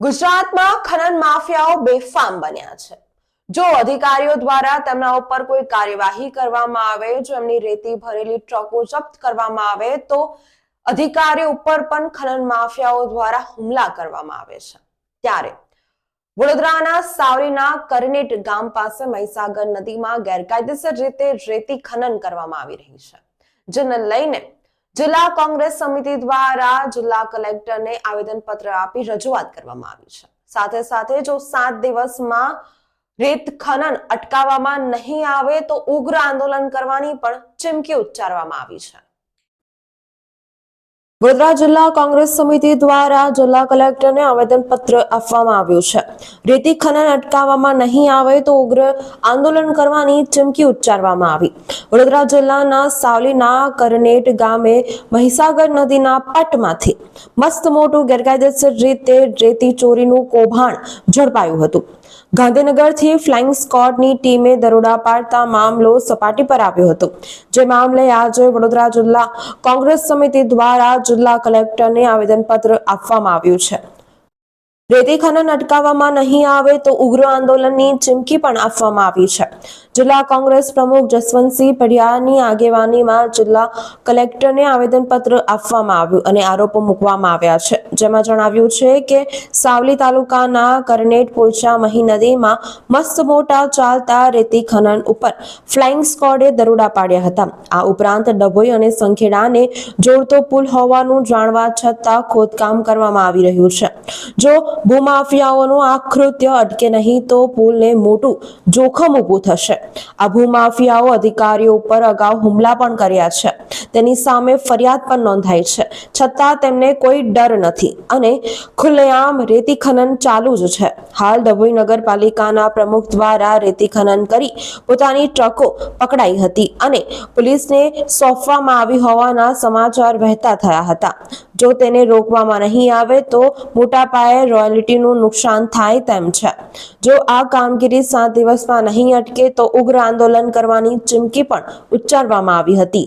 ગુજરાતમાં ખનન માફિયાઓ બેફામ બન્યા છે. જો અધિકારીઓ દ્વારા તેમના ઉપર કોઈ કાર્યવાહી કરવામાં આવે, જો એમની રેતી ભરેલી ટ્રકો જપ્ત કરવામાં આવે, તો અધિકારીઓ ઉપર પણ ખનન માફિયાઓ દ્વારા હુમલા કરવામાં આવે છે. ત્યારે વડોદરાના સાવરીના કરનેટ ગામ પાસે મહીસાગર નદીમાં ગેરકાયદેસર રીતે રેતી ખનન કરવામાં આવી રહી છે, જેને લઈને જિલ્લા કોંગ્રેસ સમિતિ દ્વારા જિલ્લા કલેક્ટરને આવેદનપત્ર આપી રજૂઆત કરવામાં આવી છે. સાથે સાથે જો સાત દિવસમાં રેત ખનન અટકાવવામાં નહીં આવે તો ઉગ્ર આંદોલન કરવાની પણ ચીમકી ઉચ્ચારવામાં આવી છે. વડોદરા જિલ્લા કોંગ્રેસ સમિતિ દ્વારા જિલ્લા કલેક્ટરને આવેદનપત્ર આપવામાં આવ્યું છે. રેતી ખનન અટકાવવામાં નહીં આવે તો ઉગ્ર આંદોલન કરવાની ચીમકી ઉચ્ચારવામાં આવી. વડોદરા જિલ્લાના સાવલીના કરનેટ ગામે મહીસાગર નદીના પટમાંથી મસ્ત મોટું ગેરકાયદેસર રીતે રેતી ચોરીનું કૌભાંડ ઝડપાયું હતું. ગાંધીનગરથી ફ્લાઇંગ સ્કોડની ટીમે દરોડા પાડતા મામલો સપાટી પર આવ્યો હતો. જે મામલે આજે વડોદરા જિલ્લા કોંગ્રેસ સમિતિ દ્વારા જિલ્લા કલેક્ટરને આવેદનપત્ર આપવામાં આવ્યું છે. રેતી ખનન અટકાવવામાં નહીં આવે તો ઉગ્ર આંદોલનની ચીમકી પણ આપવામાં આવી છે. જિલ્લા કોંગ્રેસ પ્રમુખ જસવંતસિંહ પડિયાની આગેવાનીમાં જિલ્લા કલેક્ટરને આવેદનપત્ર આપવામાં આવ્યું અને આરોપો મૂકવામાં આવ્યા છે. જેમાં જણાવ્યું છે કે, સાવલી તાલુકાના કરનેટ પોચા મહી નદીમાં મસ્ત મોટા ચાલતા રેતી ખનન ઉપર ફ્લાઇંગ સ્કોડે દરોડા પાડ્યા હતા. આ ઉપરાંત ડભોઈ અને સંખેડાને જોડતો પુલ હોવાનું જાણવા છતાં ખોદકામ કરવામાં આવી રહ્યું છે. જો ભૂમાફિયાઓનું આ કૃત્ય અટકે નહીં તો પુલને મોટું જોખમ ઊભું થશે. આ ભૂમાફિયાઓ અધિકારીઓ ઉપર અગાઉ હુમલા પણ કર્યા છે. તેની સામે ફરિયાદ પણ નોંધાઈ છે. છતાં તેમને કોઈ ડર નથી અને ખુલ્લેઆમ રેતી ખનન ચાલુ જ છે. હાલ ડભોઈ નગરપાલિકાના પ્રમુખ દ્વારા રેતી ખનન કરી પોતાની ટ્રકો પકડાઈ હતી અને પોલીસને સોંપવામાં આવી હોવાના સમાચાર વહેતા થયા હતા. જો તેને રોકવામાં નહીં આવે તો મોટા પાયે રોયલ્ટીનું નુકસાન થાય તેમ છે. જો આ કામગીરી સાત દિવસમાં નહીં અટકે તો ઉગ્ર આંદોલન કરવાની ચીમકી પણ ઉચ્ચારવામાં આવી હતી.